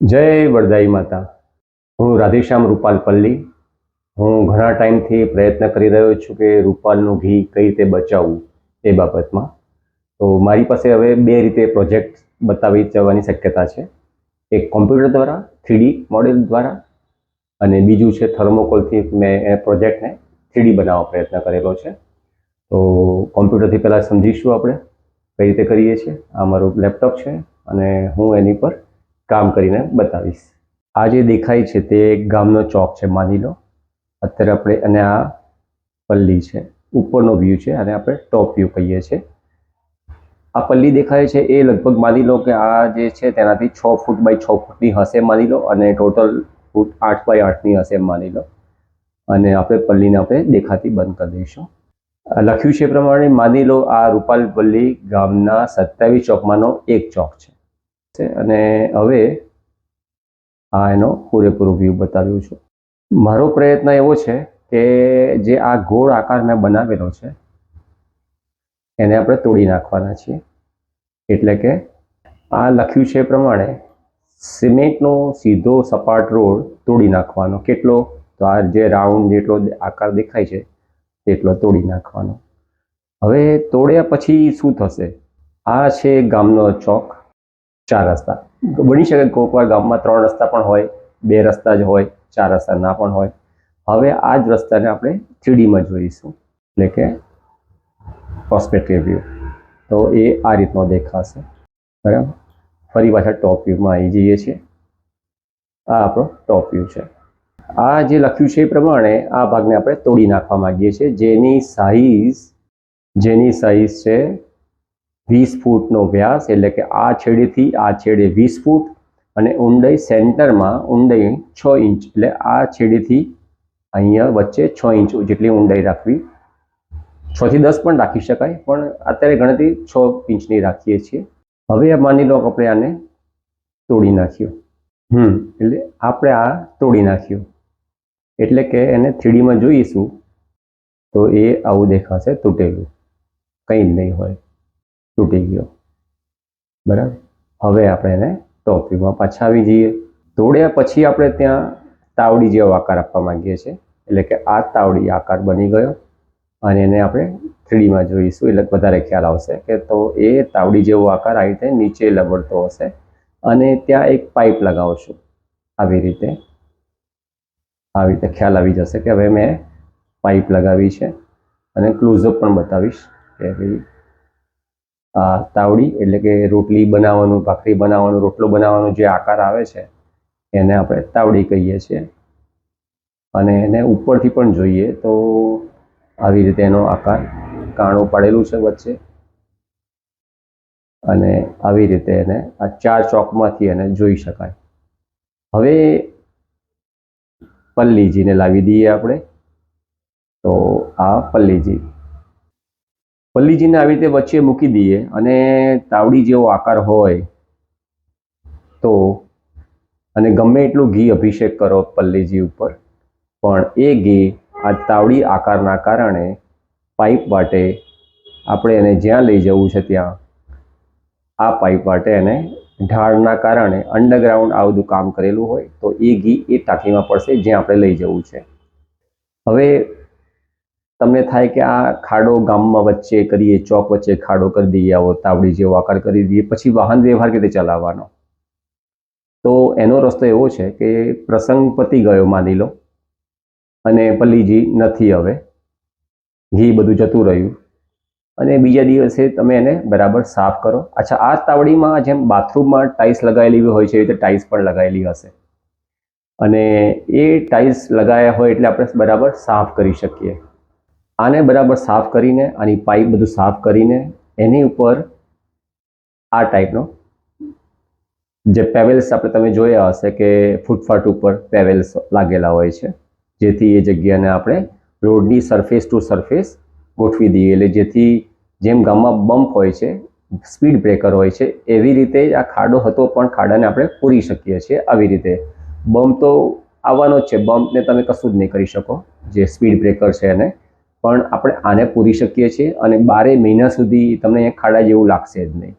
જય વરદાઈ માતા. હું રાધેશ્યામ રૂપાલ પલ્લી. હું ઘણા ટાઈમથી પ્રયત્ન કરી રહ્યો છું કે રૂપાલનું ઘી કઈ રીતે બચાવવું એ બાબતમાં. તો મારી પાસે હવે બે રીતે પ્રોજેક્ટ બતાવી જવાની શક્યતા છે. એક કોમ્પ્યુટર દ્વારા થ્રીડી મોડેલ દ્વારા અને બીજું છે થર્મોકોલથી મેં એ પ્રોજેક્ટને થ્રીડી બનાવવા પ્રયત્ન કરેલો છે. તો કોમ્પ્યુટરથી પહેલાં સમજીશું આપણે કઈ રીતે કરીએ છીએ. આ મારું લેપટોપ છે અને હું એની પર કામ કરીને બતાવીશ. આ જે દેખાય છે તે ગામનો ચોક છે, માની લો. અત્યારે આપણે અને આ પલ્લી છે, ઉપરનો વ્યૂ છે અને આપણે ટોપ વ્યૂ કહીએ છીએ. આ પલ્લી દેખાય છે એ લગભગ માની લો કે આ જે છે તેનાથી છ ફૂટ બાય છ ફૂટની હશે માની લો અને ટોટલ ફૂટ આઠ બાય આઠની હશે માની લો. અને આપણે પલ્લીને આપણે દેખાતી બંધ કરી દઈશું. લખ્યું છે પ્રમાણે માની લો આ રૂપાલ પલ્લી ગામના સત્તાવીસ ચોકમાંનો એક ચોક છે. છે. અને હવે આ એનો પૂરેપૂરો વ્યૂ બતાવ્યું છું. મારો પ્રયત્ન એવો છે કે જે આ ગોળ આકાર મેં બનાવેલો છે, એને આપણે તોડી નાખવાના છીએ. એટલે કે આ લખ્યું છે પ્રમાણે સિમેન્ટનો સીધો સપાટ રોડ તોડી નાખવાનો. કેટલો? તો આ જે રાઉન્ડ જેટલો આકાર દેખાય છે, તેટલો તોડી નાખવાનો. હવે તોડ્યા પછી શું થશે? આ છે ગામનો ચોક. ચાર રસ્તા. બની શકે કોઈક વાર ગામમાં ત્રણ રસ્તા પણ હોય, બે રસ્તા જ હોય, ચાર રસ્તા ના પણ હોય. હવે આ જ રસ્તાને આપણે થ્રીડીમાં જોઈશું. એટલે કે પર્સપેક્ટિવ વ્યૂ તો એ આ રીતનો દેખાશે. બરાબર? ફરી પાછા ટોપ વ્યૂમાં આવી જઈએ છીએ. આ આપણો ટોપ વ્યૂ છે. આ જે લખ્યું છે એ પ્રમાણે આ ભાગને આપણે તોડી નાખવા માંગીએ છીએ. જેની સાઈઝ જેની સાઈઝ છે વીસ ફૂટનો વ્યાસ એટલે કે આ છેડેથી આ છેડે વીસ ફૂટ અને ઊંડાઈ સેન્ટરમાં ઊંડાઈ છ ઇંચ એટલે આ છેડેથી અહીંયા વચ્ચે છ ઇંચ જેટલી ઊંડાઈ રાખવી. છ થી દસ પણ રાખી શકાય, પણ અત્યારે ગણતરી છ ઇંચની રાખીએ છીએ. હવે માની લો આપણે આને તોડી નાખ્યું. હમ, એટલે આપણે આ તોડી નાખ્યું. એટલે કે એને થ્રીડીમાં જોઈશું તો એ આવું દેખાશે તૂટેલું. કંઈ જ નહીં હોય. તૂટી ગયો. બરાબર? હવે આપણે એને ટોપીમાં પાછા આવી જઈએ. તોડ્યા પછી આપણે ત્યાં તાવડી જેવો આકાર આપવા માંગીએ છીએ. એટલે કે આ તાવડી આકાર બની ગયો અને એને આપણે થ્રીડીમાં જોઈશું. એટલે વધારે ખ્યાલ આવશે કે તો એ તાવડી જેવો આકાર આવી રીતે નીચે લબડતો હશે અને ત્યાં એક પાઇપ લગાવશું. આવી રીતે આવી રીતે ખ્યાલ આવી જશે કે હવે મેં પાઇપ લગાવી છે અને ક્લોઝઅપ પણ બતાવીશ કે ભાઈ તાવડી એટલે કે રોટલી બનાવવાનું, ભાખરી બનાવવાનું, રોટલો બનાવવાનો જે આકાર આવે છે, એને આપણે તાવડી કહીએ છીએ. અને એને ઉપરથી પણ જોઈએ તો આવી રીતે એનો આકાર કાણું પાડેલું છે વચ્ચે. અને આવી રીતે એને આ ચાર ચોકમાંથી એને જોઈ શકાય. હવે પલ્લીજીને લાવી દઈએ આપણે. તો આ પલ્લીજી પલ્લીજીને આવી રીતે વચ્ચે મૂકી દઈએ અને તાવડી જેવો આકાર હોય તો, અને ગમે એટલું ઘી અભિષેક કરો પલ્લીજી ઉપર, પણ એ ઘી આ તાવડી આકારના કારણે પાઇપ વાટે આપણે એને જ્યાં લઈ જવું છે ત્યાં, આ પાઇપ વાટે એને ઢાળના કારણે અંડરગ્રાઉન્ડ આ બધું કામ કરેલું હોય તો એ ઘી એ ટાંકીમાં પડશે જ્યાં આપણે લઈ જવું છે. હવે તમને થાય કે આ ખાડો ગામમાં વચ્ચે કરીએ, ચોક વચ્ચે ખાડો કરી દઈએ, આવો તાવડી જેવો આકાર કરી દઈએ, પછી વાહન વ્યવહાર રીતે ચલાવવાનો? તો એનો રસ્તો એવો છે કે પ્રસંગ પતી ગયો માની લો, અને પલ્લીજી નથી હવે, ઘી બધું જતું રહ્યું, અને બીજા દિવસે તમે એને બરાબર સાફ કરો. અચ્છા, આ તાવડીમાં જેમ બાથરૂમમાં ટાઇલ્સ લગાવેલી હોય છે એ રીતે ટાઇલ્સ પણ લગાવેલી હશે. અને એ ટાઇલ્સ લગાવ્યા હોય એટલે આપણે બરાબર સાફ કરી શકીએ. આને બરાબર સાફ કરીને આની પાઇપ બધું સાફ કરીને એની ઉપર આ ટાઈપનો જે પેવેલ્સ આપણે તમે જોયા હશે કે ફૂટફાટ ઉપર પેવેલ્સ લાગેલા હોય છે, જેથી એ જગ્યાને આપણે રોડની સરફેસ ટુ સરફેસ ગોઠવી દઈએ. એટલે જેથી જેમ ગામમાં બમ્પ હોય છે, સ્પીડ બ્રેકર હોય છે, એવી રીતે આ ખાડો હતો પણ ખાડાને આપણે પૂરી શકીએ છીએ આવી રીતે. બમ્પ તો આવવાનો જ છે, બમ્પને તમે કશું જ નહીં કરી શકો, જે સ્પીડ બ્રેકર છે એને. પણ આપણે આને પૂરી શકીએ છીએ અને બારે મહિના સુધી તમને અહીંયા ખાડા જેવું લાગશે જ નહીં.